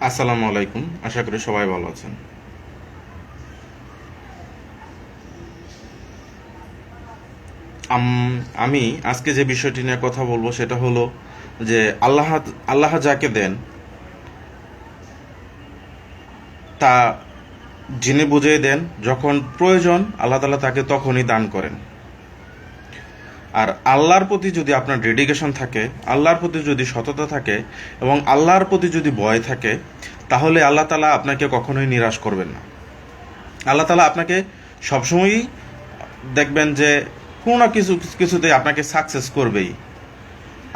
আসসালামু আলাইকুম, আশা করি সবাই ভালো আছেন। আমি আজকে যে বিষয়টি নিয়ে কথা বলব সেটা হলো যে আল্লাহ আল্লাহ যাকে দেন, তা যিনি বুঝিয়ে দেন, যখন প্রয়োজন আল্লাহ তালা তাকে তখনই দান করেন। আর আল্লাহর প্রতি যদি আপনার ডেডিকেশন থাকে, আল্লাহর প্রতি যদি সততা থাকে এবং আল্লাহর প্রতি যদি ভয় থাকে, তাহলে আল্লাহ তালা আপনাকে কখনোই নিরাশ করবেন না। আল্লাহ তালা আপনাকে সবসময়ই দেখবেন যে কোনো না কিছু কিছুতে আপনাকে সাকসেস করবেই।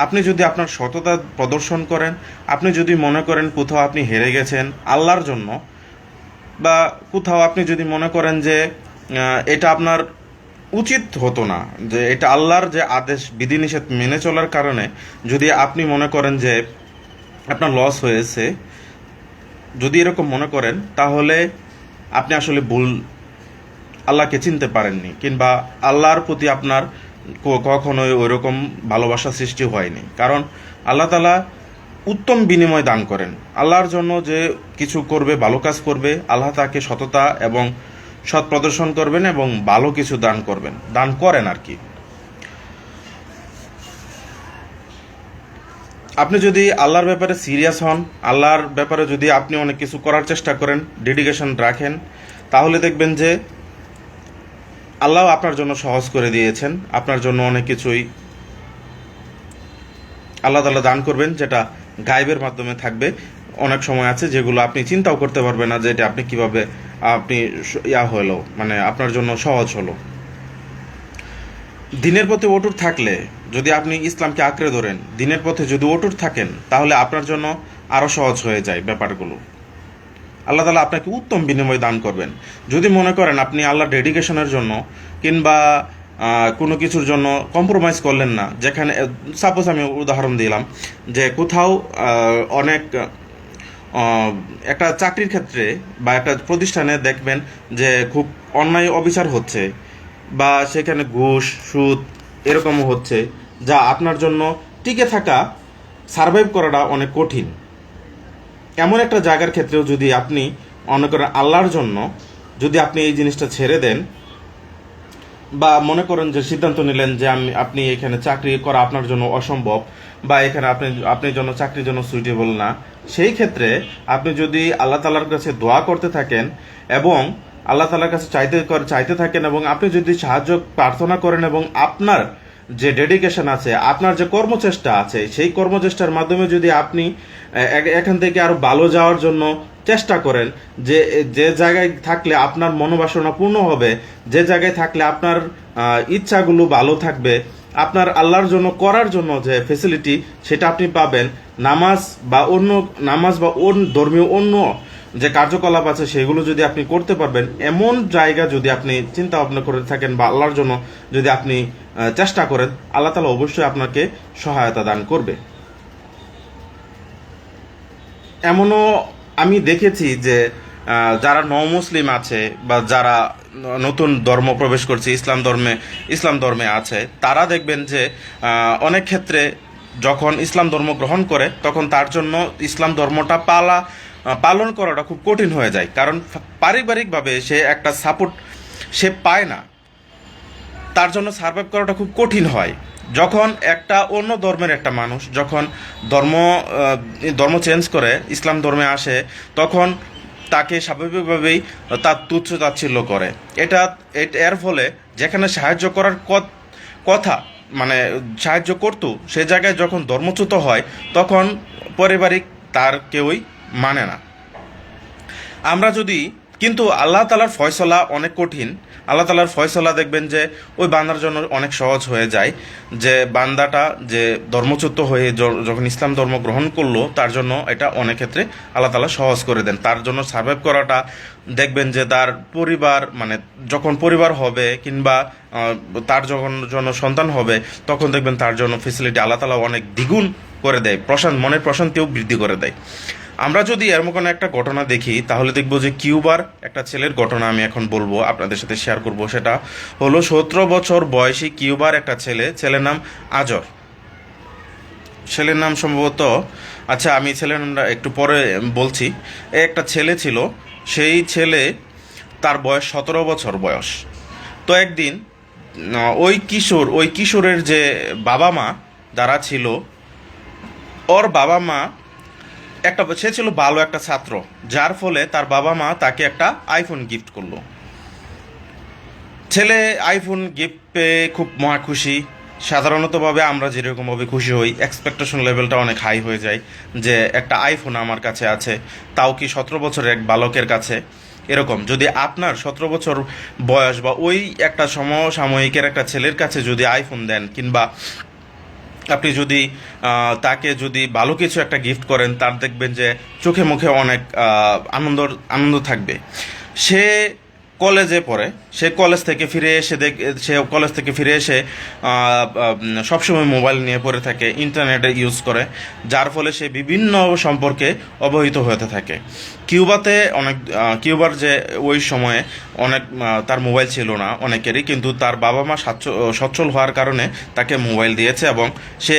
আপনি যদি আপনার সততা প্রদর্শন করেন, আপনি যদি মনে করেন কোথাও আপনি হেরে গেছেন আল্লাহর জন্য, বা কোথাও আপনি যদি মনে করেন যে এটা আপনার উচিত হতো না যে এটা আল্লাহর যে আদেশ, বিধিনিষেধ মেনে চলার কারণে যদি আপনি মনে করেন যে আপনার লস হয়েছে, যদি এরকম মনে করেন, তাহলে আপনি আসলে ভুল আল্লাহকে চিনতে পারেননি কিংবা আল্লাহর প্রতি আপনার কখনোই ওইরকম ভালোবাসা সৃষ্টি হয়নি। কারণ আল্লাহ তালা উত্তম বিনিময় দান করেন। আল্লাহর জন্য যে কিছু করবে, ভালো কাজ করবে, আল্লাহ তাকে সততা এবং সৎ প্রদর্শন করবেন এবং ভালো কিছু দান করবেন। দান করেন আর কি। আপনি যদি আল্লাহর ব্যাপারে সিরিয়াস হন, আল্লাহর ব্যাপারে যদি আপনি অনেক কিছু করার চেষ্টা করেন, ডেডিকেশন রাখেন, তাহলে দেখবেন যে আল্লাহ আপনার জন্য সহজ করে দিয়েছেন। আপনার জন্য অনেক কিছুই আল্লাহ তালা দান করবেন, যেটা গাইবের মাধ্যমে থাকবে। অনেক সময় আছে যেগুলো আপনি চিন্তাও করতে পারবেন না যে এটা আপনি কীভাবে আপনি ইয়া হলো মানে আপনার জন্য সহজ হলো। দিনের পথে অটুট থাকলে, যদি আপনি ইসলামকে আঁকড়ে ধরেন, দিনের পথে যদি অটুট থাকেন, তাহলে আপনার জন্য আরও সহজ হয়ে যায় ব্যাপারগুলো। আল্লাহ তালা আপনাকে উত্তম বিনিময় দান করবেন। যদি মনে করেন আপনি আল্লাহ ডেডিকেশনের জন্য কিংবা কোনো কিছুর জন্য কম্প্রোমাইজ করলেন না, যেখানে সাপোজ আমি উদাহরণ দিলাম, যে কোথাও অনেক একটা চাকরির ক্ষেত্রে বা একটা প্রতিষ্ঠানে দেখবেন যে খুব অন্যায় অবিচার হচ্ছে বা সেখানে ঘুষ, সুদ এরকমও হচ্ছে যা আপনার জন্য টিকে থাকা সার্ভাইভ করাটা অনেক কঠিন। এমন একটা জায়গার ক্ষেত্রেও যদি আপনি করেন আল্লাহর জন্য যদি আপনি এই জিনিসটা ছেড়ে দেন বা মনে করেন যে সিদ্ধান্ত নিলেন যে আমি, আপনি এখানে চাকরি করা আপনার জন্য অসম্ভব বা এখানে আপনি, আপনার জন্য চাকরির জন্য সুইটেবল না, সেই ক্ষেত্রে আপনি যদি আল্লাহ তালার কাছে দোয়া করতে থাকেন এবং আল্লাহ তালার কাছে চাইতে চাইতে থাকেন এবং আপনি যদি সাহায্য প্রার্থনা করেন এবং আপনার যে ডেডিকেশন আছে, আপনার যে কর্মচেষ্টা আছে, সেই কর্মচেষ্টার মাধ্যমে যদি আপনি এখান থেকে আরও ভালো যাওয়ার জন্য চেষ্টা করেন যে যে জায়গায় থাকলে আপনার মনোবাসনা পূর্ণ হবে, যে জায়গায় থাকলে আপনার ইচ্ছাগুলো ভালো থাকবে, আপনার আল্লাহর জন্য করার জন্য যে ফেসিলিটি সেটা আপনি পাবেন। নামাজ বা অন্য, নামাজ বা অন্য ধর্মীয় অন্য যে কার্যকলাপ আছে সেগুলো যদি আপনি করতে পারবেন, এমন জায়গা যদি আপনি চিন্তা ভাবনা করে থাকেন বা আল্লাহর জন্য যদি আপনি চেষ্টা করেন, আল্লাহ তালা অবশ্যই আপনাকে সহায়তা দান করবে। এমনও আমি দেখেছি যে যারা ন মুসলিম আছে বা যারা নতুন ধর্ম প্রবেশ করছে, ইসলাম ধর্মে ইসলাম ধর্মে আছে, তারা দেখবেন যে অনেক ক্ষেত্রে যখন ইসলাম ধর্ম গ্রহণ করে, তখন তার জন্য ইসলাম ধর্মটা পালা পালন করাটা খুব কঠিন হয়ে যায়। কারণ পারিবারিকভাবে সে একটা সাপোর্ট সে পায় না। তার জন্য সার্ভাইভ করাটা খুব কঠিন হয়। যখন একটা অন্য ধর্মের একটা মানুষ যখন ধর্ম ধর্ম চেঞ্জ করে, ইসলাম ধর্মে আসে, তখন তাকে স্বাভাবিকভাবেই তার তুচ্ছ তাচ্ছিল্য করে। এটা এর ফলে যেখানে সাহায্য করার কথা মানে সাহায্য করতো, সে জায়গায় যখন ধর্মচ্যুত হয়, তখন পারিবারিক তার কেউই মানে না। আমরা যদি কিন্তু আল্লাহ তালার ফয়সলা অনেক কঠিন। আল্লাহ তালার ফয়সলা দেখবেন যে ওই বান্দার জন্য অনেক সহজ হয়ে যায়। যে বান্দাটা যে ধর্মচ্যুত হয়ে যখন ইসলাম ধর্ম গ্রহণ করল, তার জন্য এটা অনেক ক্ষেত্রে আল্লাহ তালা সহজ করে দেন। তার জন্য সার্ভাইভ করাটা দেখবেন যে তার পরিবার মানে যখন পরিবার হবে কিংবা তার যখন জন্য সন্তান হবে, তখন দেখবেন তার জন্য ফেসিলিটি আল্লাহ তালা অনেক দ্বিগুণ করে দেয়। প্রশান্ত মনের প্রশান্তিও বৃদ্ধি করে দেয়। আমরা যদি এরকম কোনো একটা ঘটনা দেখি, তাহলে দেখব যে কিউবার একটা ছেলের ঘটনা আমি এখন বলব, আপনাদের সাথে শেয়ার করব। সেটা হলো সতেরো বছর বয়সী কিউবার একটা ছেলে, ছেলের নাম আজর। ছেলের নাম সম্ভবত আচ্ছা আমি ছেলের নামটা একটু পরে বলছি। একটা ছেলে ছিল, সেই ছেলে তার বয়স সতেরো বছর বয়স। তো একদিন ওই কিশোর, ওই কিশোরের যে বাবা মা যারা ছিল, ওর বাবা মা একটা, সে ছিল ভালো একটা ছাত্র, যার ফলে তার বাবা মা তাকে একটা আইফোন গিফট করল। ছেলে আইফোন গিফট পেয়ে খুব মহা খুশি। সাধারণতভাবে আমরা যেরকমভাবে খুশি হই এক্সপেকটেশন লেভেলটা অনেক হাই হয়ে যায় যে একটা আইফোন আমার কাছে আছে, তাও কি সতেরো বছরের এক বালকের কাছে? এরকম, যদি আপনার সতেরো বছর বয়স বা ওই একটা সমসাময়িকের একটা ছেলের কাছে যদি আইফোন দেন কিংবা আপনি যদি তাকে যদি ভালো কিছু একটা গিফট করেন, তার দেখবেন যে চোখে মুখে অনেক আনন্দর, আনন্দ থাকবে। সে কলেজে পড়ে। সে কলেজ থেকে ফিরে এসে দেখ, সে কলেজ থেকে ফিরে এসে সবসময় মোবাইল নিয়ে পড়ে থাকে, ইন্টারনেটে ইউজ করে, যার ফলে সে বিভিন্ন সম্পর্কে অবহিত হতে থাকে। কিউবাতে অনেক কিউবার যে ওই সময়ে অনেক তার মোবাইল ছিল না অনেকেরই, কিন্তু তার বাবা মা সচ্ছল হওয়ার কারণে তাকে মোবাইল দিয়েছে এবং সে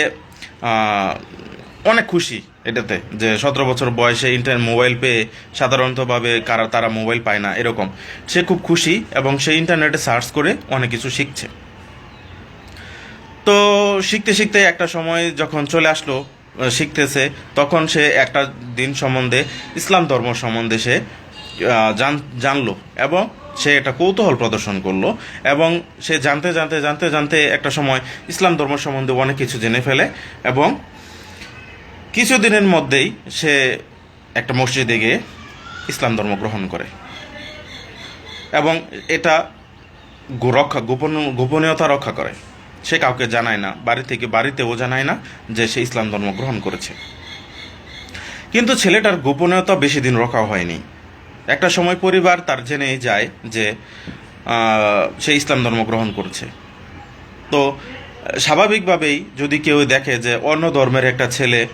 অনেক খুশি এটাতে, যে সতেরো বছর বয়সে ইন্টারনেট মোবাইল পেয়ে সাধারণতভাবে কারা, তারা মোবাইল পায় না, এরকম। সে খুব খুশি এবং সে ইন্টারনেটে সার্চ করে অনেক কিছু শিখছে। তো শিখতে শিখতে একটা সময় যখন চলে আসলো শিখতেছে, তখন সে একটা দিন সম্বন্ধে, ইসলাম ধর্ম সম্বন্ধে সে জান- জানলো এবং সে একটা কৌতূহল প্রদর্শন করল এবং সে জানতে জানতে জানতে জানতে একটা সময় ইসলাম ধর্ম সম্বন্ধে অনেক কিছু জেনে ফেলে এবং কিছুদিনের মধ্যেই সে একটা মসজিদে গিয়ে ইসলাম ধর্ম গ্রহণ করে। এবং এটা রক্ষা, গোপন, গোপনীয়তা রক্ষা করে। সে কাউকে জানায় না, বাড়ি থেকে বাড়িতেও জানায় না যে সে ইসলাম ধর্ম গ্রহণ করেছে। কিন্তু ছেলেটার গোপনীয়তা বেশি দিন রক্ষা হয়নি। একটা সময় পরিবার তার জেনেই যায় যে সে ইসলাম ধর্ম গ্রহণ করছে। তো স্বাভাবিকভাবেই যদি কেউ দেখে যে অন্য ধর্মের একটা ছেলে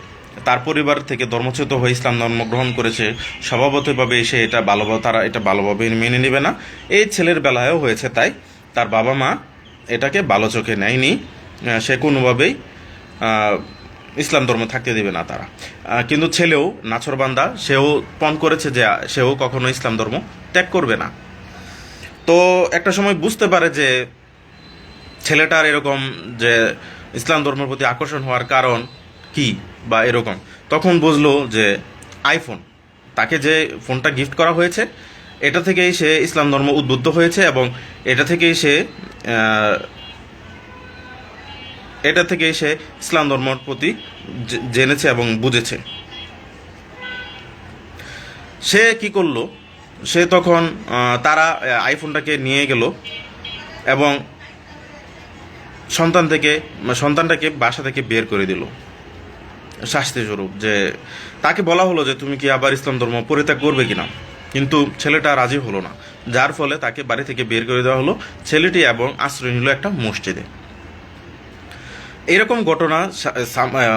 তার পরিবার থেকে ধর্মচ্যুত হয়ে ইসলাম ধর্ম গ্রহণ করেছে, স্বভাবতভাবে সে এটা ভালোভাবে, তারা এটা ভালোভাবে মেনে নেবে না। এই ছেলের বেলায়ও হয়েছে তাই, তার বাবা মা এটাকে ভালো চোখে নেয়নি। সে কোনোভাবেই ইসলাম ধর্ম থাকতে দেবে না তারা। কিন্তু ছেলেও নাছরবান্দা, সেও পণ করেছে যে সেও কখনো ইসলাম ধর্ম ত্যাগ করবে না। তো একটা সময় বুঝতে পারে যে ছেলেটার এরকম যে ইসলাম ধর্মের প্রতি আকর্ষণ হওয়ার কারণ কি? বা এরকম, তখন বুঝলো যে আইফোন তাকে যে ফোনটা গিফট করা হয়েছে, এটা থেকেই সে ইসলাম ধর্ম উদ্বুদ্ধ হয়েছে এবং এটা থেকেই সে এটা থেকেই সে ইসলাম ধর্মর প্রতি জেনেছে এবং বুঝেছে। সে কি করল? সে তখন তারা আইফোনটাকে নিয়ে গেল এবং সন্তান থেকে, সন্তানটাকে বাসা থেকে বের করে দিল। শাস্তি স্বরূপ যে তাকে বলা হলো যে তুমি কি আবার ইসলাম ধর্ম পরিত্যাগ করবে কিনা। কিন্তু ছেলেটা রাজি হলো না। যার ফলে তাকে বাড়ি থেকে বের করে দেওয়া হলো ছেলেটি এবং আশ্রয় নিল একটা মসজিদে। এরকম ঘটনা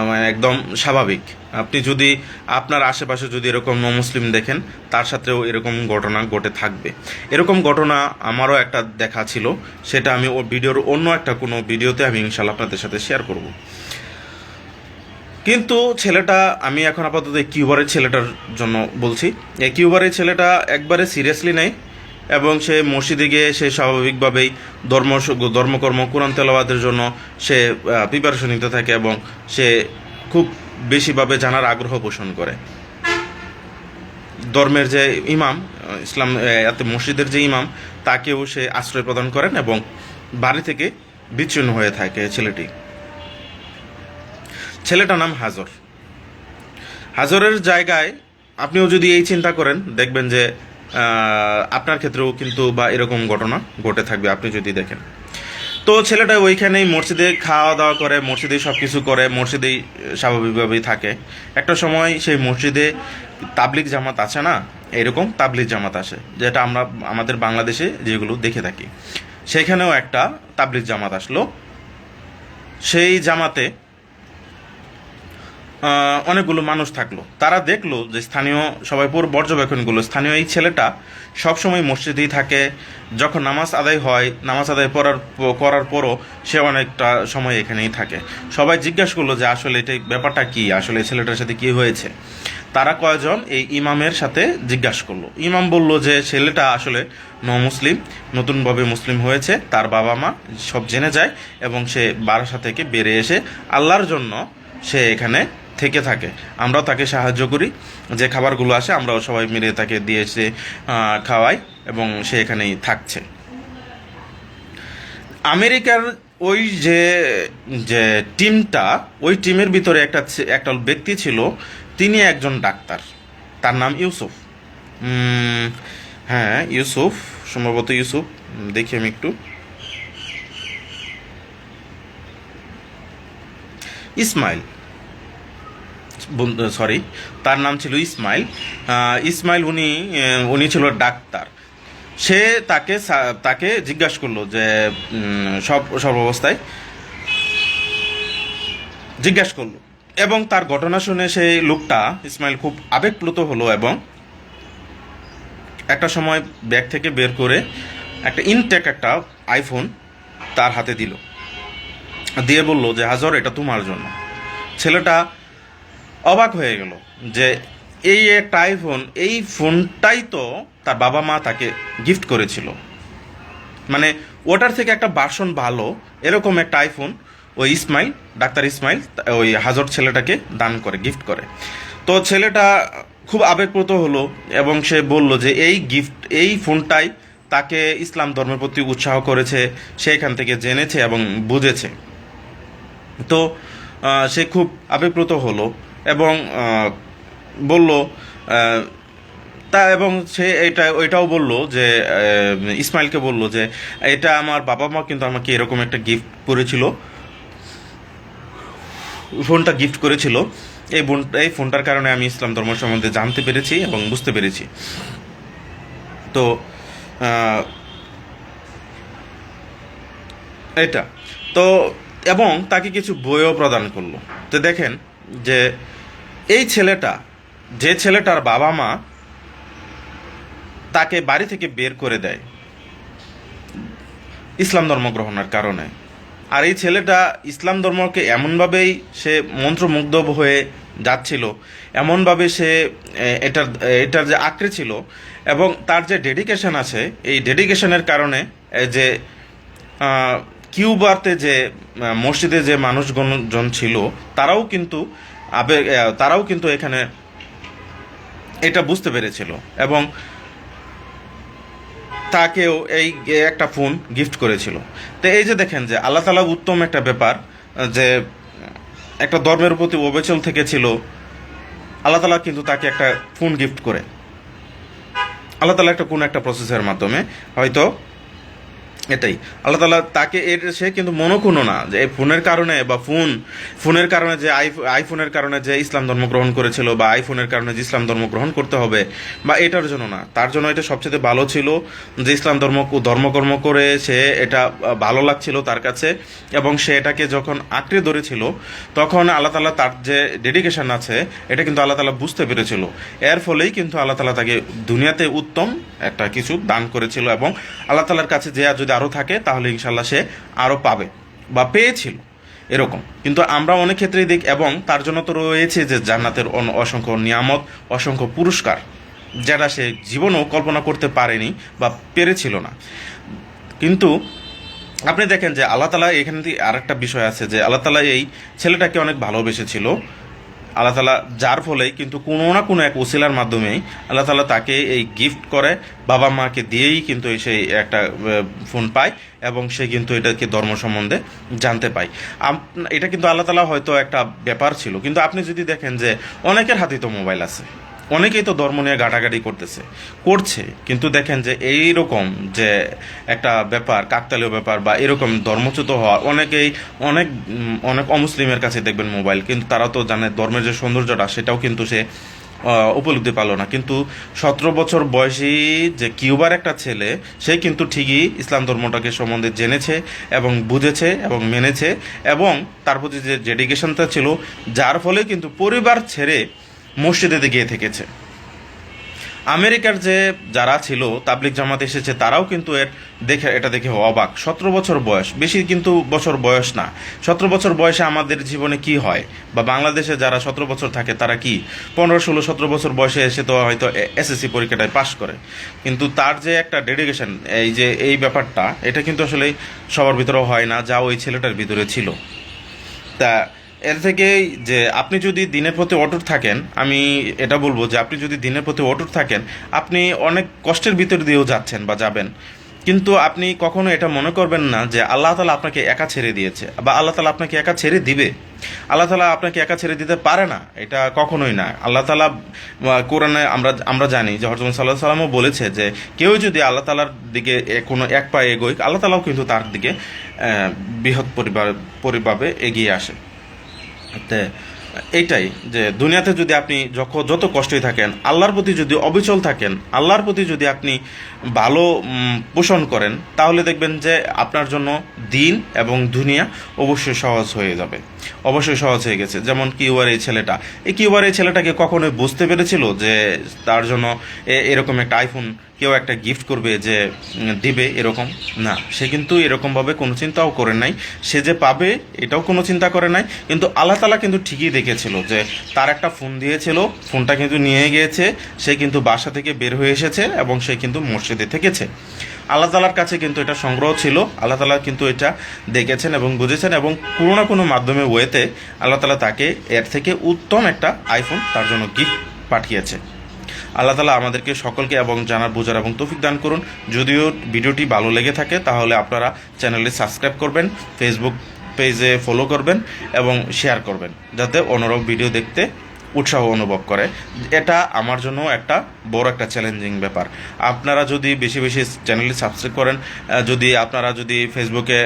মানে একদম স্বাভাবিক। আপনি যদি আপনার আশেপাশে যদি এরকম মুসলিম দেখেন, তার সাথেও এরকম ঘটনা ঘটে থাকবে। এরকম ঘটনা আমারও একটা দেখা ছিল। সেটা আমি ভিডিওর অন্য একটা কোনো ভিডিওতে আমি ইনশাল্লাহ আপনাদের সাথে শেয়ার করব। কিন্তু ছেলেটা, আমি এখন আপাতত কিউবারের ছেলেটার জন্য বলছি। এই কিউবারের ছেলেটা একবারে সিরিয়াসলি নেই এবং সে মসজিদে গিয়ে সে স্বাভাবিকভাবেই ধর্ম, ধর্মকর্ম, কোরআন তেলাওয়াতের জন্য সে প্রিপারেশন নিতে থাকে এবং সে খুব বেশিভাবে জানার আগ্রহ পোষণ করে। ধর্মের যে ইমাম, ইসলাম এতে মসজিদের যে ইমাম, তাকেও সে আশ্রয় প্রদান করেন এবং বাড়ি থেকে বিচ্ছিন্ন হয়ে থাকে ছেলেটি। ছেলেটার নাম হাজর। হাজরের জায়গায় আপনিও যদি এই চিন্তা করেন, দেখবেন যে আপনার ক্ষেত্রেও কিন্তু বা এরকম ঘটনা ঘটে থাকবে, আপনি যদি দেখেন। তো ছেলেটা ওইখানেই মসজিদে খাওয়া দাওয়া করে, মসজিদেই সব কিছু করে, মসজিদেই স্বাভাবিকভাবেই থাকে। একটা সময় সেই মসজিদে তাবলিক জামাত আছে না? এরকম তাবলিক জামাত আসে, যেটা আমরা, আমাদের বাংলাদেশে যেগুলো দেখে থাকি। সেখানেও একটা তাবলিক জামাত আসলো। সেই জামাতে অনেকগুলো মানুষ থাকল। তারা দেখল যে স্থানীয় সবাই পুরো পর্যবেক্ষণগুলো স্থানীয় এই ছেলেটা সবসময় মসজিদেই থাকে। যখন নামাজ আদায় হয়, নামাজ আদায় করার করার পরও সে অনেকটা সময় এখানেই থাকে। সবাই জিজ্ঞাসা করল যে, আসলে এটা ব্যাপারটা কি? আসলে ছেলেটার সাথে কি হয়েছে? তারা কয়জন এই ইমামের সাথে জিজ্ঞাসা করল। ইমাম বলল যে, ছেলেটা আসলে ন মুসলিম নতুনভাবে মুসলিম হয়েছে। তার বাবা মা সব জেনে যায় এবং সে বারাসা থেকে বেড়ে এসে আল্লাহর জন্য সে এখানে থেকে থাকে। আমরাও তাকে সাহায্য করি। যে খাবারগুলো আসে, আমরাও সবাই মিলে তাকে দিয়ে এসে খাওয়াই এবং সে এখানেই থাকছে। আমেরিকার ওই যে যে টিমটা, ওই টিমের ভিতরে একটা একটা ব্যক্তি ছিল। তিনি একজন ডাক্তার। তার নাম ইউসুফ। হ্যাঁ ইউসুফ, সম্ভবত ইউসুফ। দেখি আমি একটু। ইসমাইল। সরি তার নাম ছিল ইসমাইল। ইসমাইল উনি উনি ছিল ডাক্তার। সে তাকে তাকে জিজ্ঞাসা করল যে উম, সব সর্বাবস্থায় জিজ্ঞাসা করল। এবং তার ঘটনা শুনে সেই লোকটা ইসমাইল খুব আবেগপ্লুত হলো এবং একটা সময় ব্যাগ থেকে বের করে একটা ইনটেক একটা আইফোন তার হাতে দিল। দিয়ে বলল যে হাজর এটা তোমার জন্য। ছেলেটা অবাক হয়ে গেল যে এই একটা আইফোন এই ফোনটাই তো তার বাবা মা তাকে গিফট করেছিল। মানে ওটার থেকে একটা বাসন ভালো, এরকম একটা আইফোন ওই ইসমাইল ডাক্তার ইসমাইল ওই হাজর ছেলেটাকে দান করে গিফট করে। তো ছেলেটা খুব আবেগপ্রত হলো এবং সে বলল যে এই গিফট এই ফোনটাই তাকে ইসলাম ধর্মের প্রতি উৎসাহ করেছে, সে এখান থেকে জেনেছে এবং বুঝেছে। তো সে খুব আবেগপ্রত হলো। এবং বলল তা এবং সে এটা, ওইটাও বলল যে ইসমাইলকে বলল যে, এটা আমার বাবা মা, কিন্তু আমাকে এরকম একটা গিফট করেছিল। ফোনটা গিফট করেছিল। এই বোন, এই ফোনটার কারণে আমি ইসলাম ধর্ম সম্বন্ধে জানতে পেরেছি এবং বুঝতে পেরেছি। তো এটা। তো, এবং তাকে কিছু বইও প্রদান করল। তো দেখেন যে এই ছেলেটা, যে ছেলেটার বাবা মা তাকে বাড়ি থেকে বের করে দেয় ইসলাম ধর্ম গ্রহণের কারণে। আর এই ছেলেটা ইসলাম ধর্মকে এমনভাবেই সে মন্ত্রমুগ্ধ হয়ে যাচ্ছিল, এমনভাবে সে এটার এটার যে আঁকড়ে ছিল এবং তার যে ডেডিকেশন আছে, এই ডেডিকেশনের কারণে যে কিউবাতে যে মসজিদে যে মানুষজন ছিল, তারাও কিন্তু আবেগ তারাও কিন্তু এখানে এটা বুঝতে পেরেছিল এবং তাকেও এই একটা ফোন গিফট করেছিল। তো এই যে দেখেন যে, আল্লাহ তালা উত্তম একটা ব্যাপার, যে একটা ধর্মের প্রতি অবেচল থেকে ছিল, আল্লাহ তালা কিন্তু তাকে একটা ফোন গিফট করে। আল্লাহ তালা একটা কোন একটা প্রসেসের মাধ্যমে হয়তো এটাই। আল্লাহ তালা তাকে এর সে কিন্তু মনোক্ষুণ্ণ না, যে এই ফোনের কারণে বা ফোন, ফোনের কারণে যে আই, আইফোনের কারণে যে ইসলাম ধর্ম গ্রহণ করেছিল বা আইফোনের কারণে যে ইসলাম ধর্ম গ্রহণ করতে হবে, বা এটার জন্য না, তার জন্য এটা সবচেয়ে ভালো ছিল যে ইসলাম ধর্ম ধর্মকর্ম করে সে এটা ভালো লাগছিল তার কাছে, এবং সে এটাকে যখন আঁকড়ে ধরেছিল, তখন আল্লাহ তালা তার যে ডেডিকেশন আছে, এটা কিন্তু আল্লাহ তালা বুঝতে পেরেছিল। এর ফলেই কিন্তু আল্লাহ তালা তাকে দুনিয়াতে উত্তম একটা কিছু দান করেছিল, এবং আল্লাহ তালার কাছে যে যদি আরও থাকে, তাহলে ইনশাল্লাহ সে আরও পাবে বা পেয়েছিল। এরকম। কিন্তু আমরা অনেক ক্ষেত্রেই দেখি, এবং তার জন্য তো রয়েছে যে জান্নাতের অসংখ্য নিয়ামত, অসংখ্য পুরস্কার, যেটা সে জীবনও কল্পনা করতে পারেনি বা পেরেছিল না। কিন্তু আপনি দেখেন যে আল্লাহ তালা এখানে থেকে আরেকটা বিষয় আছে যে আল্লাহ তালা এই ছেলেটাকে অনেক ভালোবেসেছিল আল্লাহ তালা যার ফলে কিন্তু কোনো না কোনো এক ওসিলার মাধ্যমেই আল্লাহ তালা তাকে এই গিফট করে, বাবা মাকে দিয়েই কিন্তু সেই একটা ফোন পায় এবং সে কিন্তু এটাকে ধর্ম সম্বন্ধে জানতে পায়। এটা কিন্তু আল্লাহ তালা হয়তো একটা ব্যাপার ছিল। কিন্তু আপনি যদি দেখেন যে অনেকের হাতেই তো মোবাইল আছে। অনেকেই তো ধর্ম নিয়ে ঘাটাঘাটি করতেছে, করছে, কিন্তু দেখেন যে এই রকম যে একটা ব্যাপার, কাকতালীয় ব্যাপার বা এরকম ধর্মচ্যুত হওয়া, অনেকেই অনেক অনেক অমুসলিমের কাছে দেখবেন মোবাইল, কিন্তু তারা তো জানে ধর্মের যে সৌন্দর্যটা, সেটাও কিন্তু সে উপলব্ধি পারল না। কিন্তু সতেরো বছর বয়সী যে কিউবার একটা ছেলে, সে কিন্তু ঠিকই ইসলাম ধর্মটাকে সম্বন্ধে জেনেছে এবং বুঝেছে এবং মেনেছে এবং তার প্রতি যে ডেডিকেশনটা ছিল, যার ফলে কিন্তু পরিবার ছেড়ে মসজিদে গিয়ে থেকেছে। আমেরিকার যে যারা ছিল তাবলিক জামাত এসেছে, তারাও কিন্তু এর দেখে, এটা দেখে অবাক। সতেরো বছর বয়স, বেশি কিন্তু বছর বয়স না। সতেরো বছর বয়সে আমাদের জীবনে কি হয়? বা বাংলাদেশে যারা সতেরো বছর থাকে, তারা কি? পনেরো, ষোলো, সতেরো বছর বয়সে এসে তো হয়তো এসএসসি পরীক্ষাটায় পাশ করে। কিন্তু তার যে একটা ডেডিকেশন, এই যে, এই ব্যাপারটা, এটা কিন্তু আসলে সবার ভিতরেও হয় না, যা ওই ছেলেটার ভিতরে ছিল। তা এর থেকেই যে আপনি যদি দিনের প্রতি অটুট থাকেন, আমি এটা বলব যে আপনি যদি দিনের প্রতি অটুট থাকেন, আপনি অনেক কষ্টের ভিতর দিয়েও যাচ্ছেন বা যাবেন। কিন্তু আপনি কখনো এটা মনে করবেন না যে আল্লাহ তালা আপনাকে একা ছেড়ে দিয়েছে বা আল্লাহ তালা আপনাকে একা ছেড়ে দিবে। আল্লাহ তালা আপনাকে একা ছেড়ে দিতে পারে না, এটা কখনোই না। আল্লাহ তালা কোরআনে আমরা আমরা জানি যে হরজম সাল্লাহ সাল্লামও বলেছে যে কেউ যদি আল্লাহ তালার দিকে কোনো এক পায়ে এগোয়, আল্লাহ তালাও কিন্তু তার দিকে বৃহৎ পরিবার, পরিভাবে এগিয়ে আসে। তে, এইটাই যে দুনিয়াতে যদি আপনি যখন যত কষ্টই থাকেন, আল্লাহর প্রতি যদি অবিচল থাকেন, আল্লাহর প্রতি যদি আপনি ভালো পোষণ করেন, তাহলে দেখবেন যে আপনার জন্য দিন এবং দুনিয়া অবশ্যই সহজ হয়ে যাবে। অবশ্যই সহজ হয়ে গেছে। যেমন কিউবার এই ছেলেটা। এই কিউবার এই ছেলেটাকে কখনোই বুঝতে পেরেছিল যে তার জন্য এরকম একটা আইফোন কেউ একটা গিফট করবে যে দিবে এরকম? না। সে কিন্তু এরকমভাবে কোনো চিন্তাও করে নাই। সে যে পাবে এটাও কোনো চিন্তা করে নাই। কিন্তু আল্লাহ তালা কিন্তু ঠিকই দেখেছিল যে তার একটা ফোন দিয়েছিল, ফোনটা কিন্তু নিয়ে গিয়েছে, সে কিন্তু বাসা থেকে বের হয়ে এসেছে এবং সে কিন্তু মসজিদে থেকেছে। আল্লাহ তালার কাছে কিন্তু এটা সংগ্রহ ছিল। আল্লাহ তালা কিন্তু এটা দেখেছেন এবং বুঝেছেন এবং কোনো না কোনো মাধ্যমে ওয়েতে আল্লাহ তালা তাকে এর থেকে উত্তম একটা আইফোন তার জন্য গিফট পাঠিয়েছে। আল্লাহ তালা আমাদেরকে সকলকে এবং জানার, বোঝার এবং তৌফিক দান করুন। যদিও ভিডিওটি ভালো লেগে থাকে, তাহলে আপনারা চ্যানেলে সাবস্ক্রাইব করবেন ফেসবুক পেজে ফলো করবেন এবং শেয়ার করবেন, যাতে অন্যরাও ভিডিও দেখতে উৎসাহ অনুভব করে। এটা আমার জন্য একটা বড় একটা চ্যালেঞ্জিং ব্যাপার। আপনারা যদি বেশি বেশি চ্যানেলে সাবস্ক্রাইব করেন যদি আপনারা যদি ফেসবুকে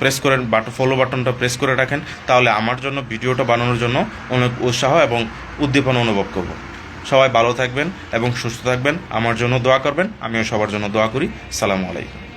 প্রেস করেন বাট ফলো বাটনটা প্রেস করে রাখেন, তাহলে আমার জন্য, ভিডিওটা বানানোর জন্য অনেক উৎসাহ এবং উদ্দীপনা অনুভব করব। সবাই ভালো থাকবেন এবং সুস্থ থাকবেন। আমার জন্য দোয়া করবেন। আমিও সবার জন্য দোয়া করি। সালামু আলাইকুম।